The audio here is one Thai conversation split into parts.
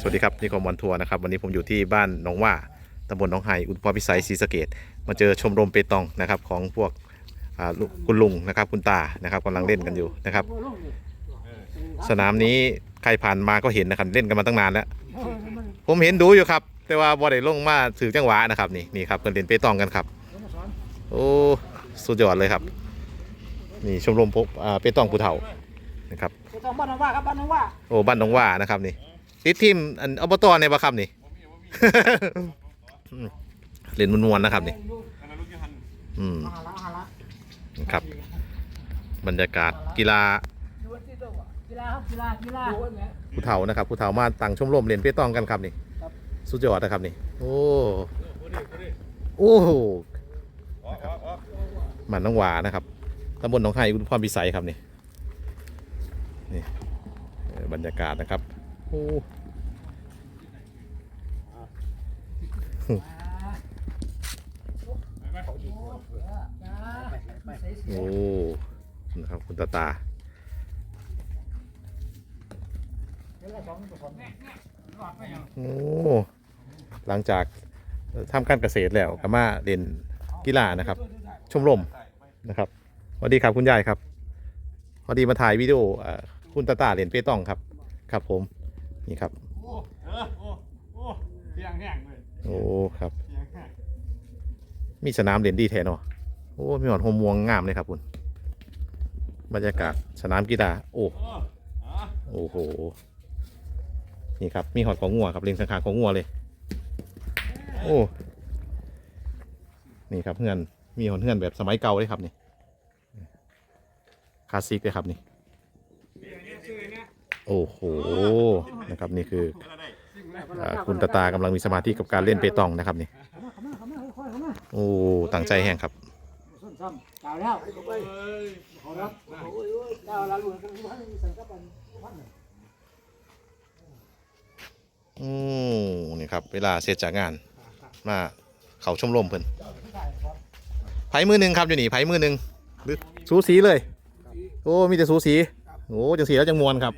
สวัสดีครับนี่คอมวันทัวร์นะครับวันนี้ผมอยู่ที่บ้านหนองว่าตำบลหนองไฮอุทุพรพิสัยศรีสะเกดมาเจอชมรมเปตองนะครับของพวกอ่าลูกคุณลุงนะครับคุณตานะครับกำลังเล่นกันอยู่นะครับ สนามนี้ใครผ่านมาก็เห็นนะครับเล่นกันมาตั้งนานแล้ว ผมเห็นดูอยู่ครับ แต่ว่าบ่ได้ลงมาถือจังหวะนะครับนี่นี่ครับเพิ่นเล่นเปตองกันครับ โอ้สุดยอดเลยครับ นี่ชมรมพบอ่าเปตองภูเถานะครับจะต้องบ้านน้องว่าครับบ้านน้องว่าโอ้บ้านหนองว่านะครับนี่ ติดทีมอันอบตในบ่ครับนี่อืมเล่นมวนๆนะครับนี่อืมอาหารละอาหารละครับ บรรยากาศกีฬากีฬาครับกีฬากีฬาผู้เฒ่านะครับผู้เฒ่ามาตั้งชมรมเล่นเปตองกันครับนี่ครับสุดยอดนะครับนี่ โอ้โอ้โหบ้านหน้องหวานะครับตำบลหนองไฮอุดมพรพิสัยครับนี่นี่เอ่อบรรยากาศนะครับ โอ้ โอ้นะครับคุณตาตาโอ้หลังจากทำการเกษตรแล้วก็มาเล่นกีฬานะครับ ชมรมนะครับสวัสดีครับคุณยายครับพอดีมาถ่ายวิดีโอเอ่อคุณตาตาเล่นเปตองครับ ครับผมนี่ครับโอ้เออโอ้โอ้เสียงแห้งเลยโอ้ครับเสียงแห้งมีสนามเล่นดีแท้เนาะ โอ้มีหอนโฮมวงงามเลยครับคุณบรรยากาศสนามกีฬาโอ้โอ้โหนี่ครับมีหอดของงัวครับเลียงสังขารของงัวเลย โอ้นี่ครับเพื่อนมีหอนเพื่อนแบบสมัยเก่าเลยครับนี่คลาสสิกเลยครับนี่โอ้โหนะครับนี่คือคุณตาตากำลังมีสมาธิกับการเล่นเปตองนะครับนี่โอ้ตั้งใจแห้งครับ ซ้ำจ่ายแล้วเอ้ยขอรับโอ้ยโอ้ยเจ้าละหลวงกันที่บ้านมีสังกัดเป็นพันหนึ่งอืมนี่ครับ เวลาเสร็จจากงาน มาเขาชมรมเพิ่นไผ่มือหนึ่งครับอยู่นี่ไผ่มือหนึ่งหรือสูสีเลย โอ้มีแต่สูสีโอ้จังสีแล้วจังมวนครับ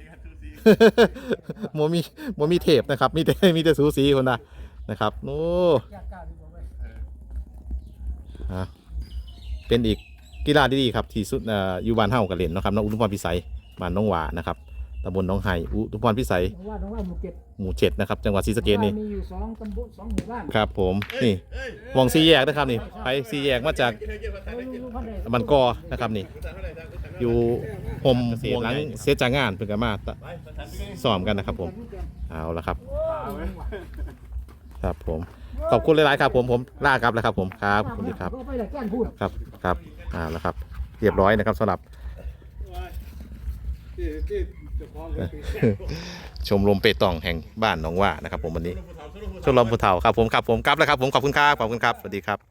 โมมีโมมีเทปนะครับ มีแต่มีแต่สูสีคนนะนะครับโอ้แยกการดีกว่าเว้ยอะเป็นอีก กีฬาดีๆครับที่สุดเอ่ออยู่บ้านเฮากันเล่นเนาะครับน้องอุทุมพรพิสัยบ้านน้องหวานะครับตำบลน้องไฮอุทุมพรพิสัยน้องว่าน้องว่าหมู่เก็บหมู่เจ็ดนะครับจังหวัดศรีสะเกษนี่มีอยู่สองตำบลสองหมู่บ้านครับผมนี่วงซีแยกนะครับนี่ไปซีแยกมาจากลูกๆพันใดมันกอนะครับนี่ อยู่โฮมหลังเสียจากงานเพิ่งกมาซ้อมกันนะครับ ผมเอาละครับ ครับผมขอบคุณหลายๆครับ ผมผมลากลับแล้วครับ ผมครับขอบคุณครับก็ไปแต่แกล้งพูดครับครับเอาละครับ เรียบร้อยนะครับสำหรับที่ที่เจะพร้าของชมรมเปตองแห่งบ้านหนองว่านะครับ ผมวันนี้ชมรมผู้เฒ่าครับผมครับผมกลับแล้วครับ ผมขอบคุณครับขอบคุณครับสวัสดีครับ